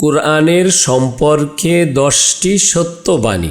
কোরআনের সম্পর্কে দশটি সত্যবাণী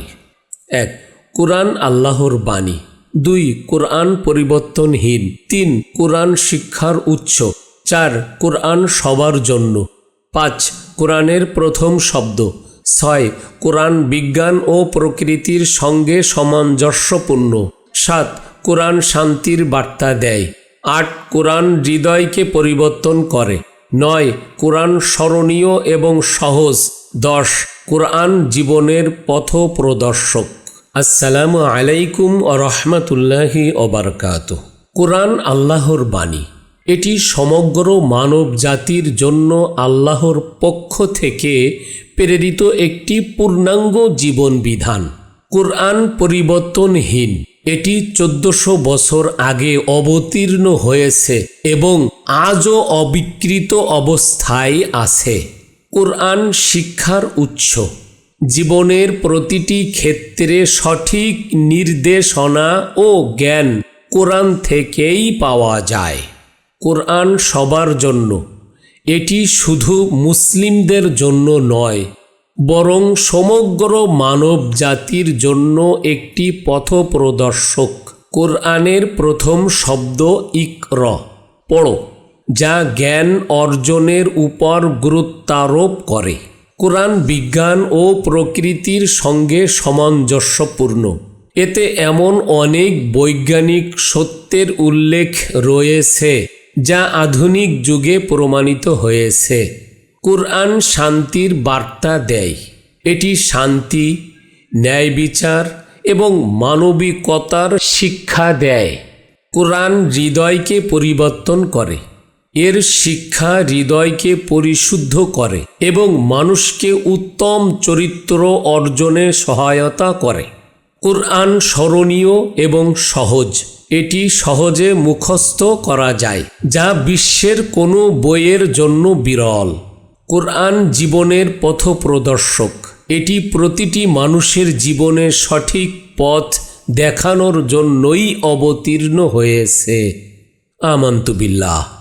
এক, কোরআন আল্লাহর বাণী। দুই, কোরআন পরিবর্তনহীন। তিন, কোরআন শিক্ষার উৎস। চার, কোরআন সবার জন্য। পাঁচ, কোরআনের প্রথম শব্দ। ছয়, কোরআন বিজ্ঞান ও প্রকৃতির সঙ্গে সামঞ্জস্যপূর্ণ। সাত, কোরআন শান্তির বার্তা দেয়। আট, কোরআন হৃদয়কে পরিবর্তন করে। নয়, কোরআন স্মরণীয় এবং সহজ। দশ, কোরআন জীবনের পথ প্রদর্শক আসসালামু আলাইকুম ও রহমতুল্লাহি ওবরকাত কোরআন আল্লাহর বাণী। এটি সমগ্র মানব জাতির জন্য আল্লাহর পক্ষ থেকে প্রেরিত একটি পূর্ণাঙ্গ জীবন বিধান কোরআন পরিবর্তনহীন। এটি চোদ্দশো বছর আগে অবতীর্ণ হয়েছে এবং আজও অবিকৃত অবস্থায় আছে। কোরআন শিক্ষার উৎস। জীবনের প্রতিটি ক্ষেত্রে সঠিক নির্দেশনা ও জ্ঞান কোরআন থেকেই পাওয়া যায়। কোরআন সবার জন্য। এটি শুধু মুসলিমদের জন্য নয় বরং সমগ্র মানব জাতির জন্য একটি পথপ্রদর্শক। কোরআনের প্রথম শব্দ ইকর। পড়ো, যা জ্ঞান অর্জনের উপর গুরুত্বারোপ করে। কোরআন বিজ্ঞান ও প্রকৃতির সঙ্গে সামঞ্জস্যপূর্ণ। এতে এমন অনেক বৈজ্ঞানিক সত্যের উল্লেখ রয়েছে, যা আধুনিক যুগে প্রমাণিত হয়েছে। কোরআন শান্তির বার্তা দেয়। এটি শান্তি, ন্যায় বিচার এবং মানবিকতার শিক্ষা দেয়। কোরআন হৃদয়কে পরিবর্তন করে। এর শিক্ষা হৃদয়কে পরিশুদ্ধ করে এবং মানুষকে উত্তম চরিত্র অর্জনে সহায়তা করে। কোরআন স্মরণীয় এবং সহজ। এটি সহজে মুখস্থ করা যায়, যা বিশ্বের কোনো বইয়ের জন্য বিরল। কোরআন জীবনের পথপ্রদর্শক। এটি প্রতিটি মানুষের জীবনে সঠিক পথ দেখানোর জন্যই অবতীর্ণ হয়েছে। আমন্তবিল্লাহ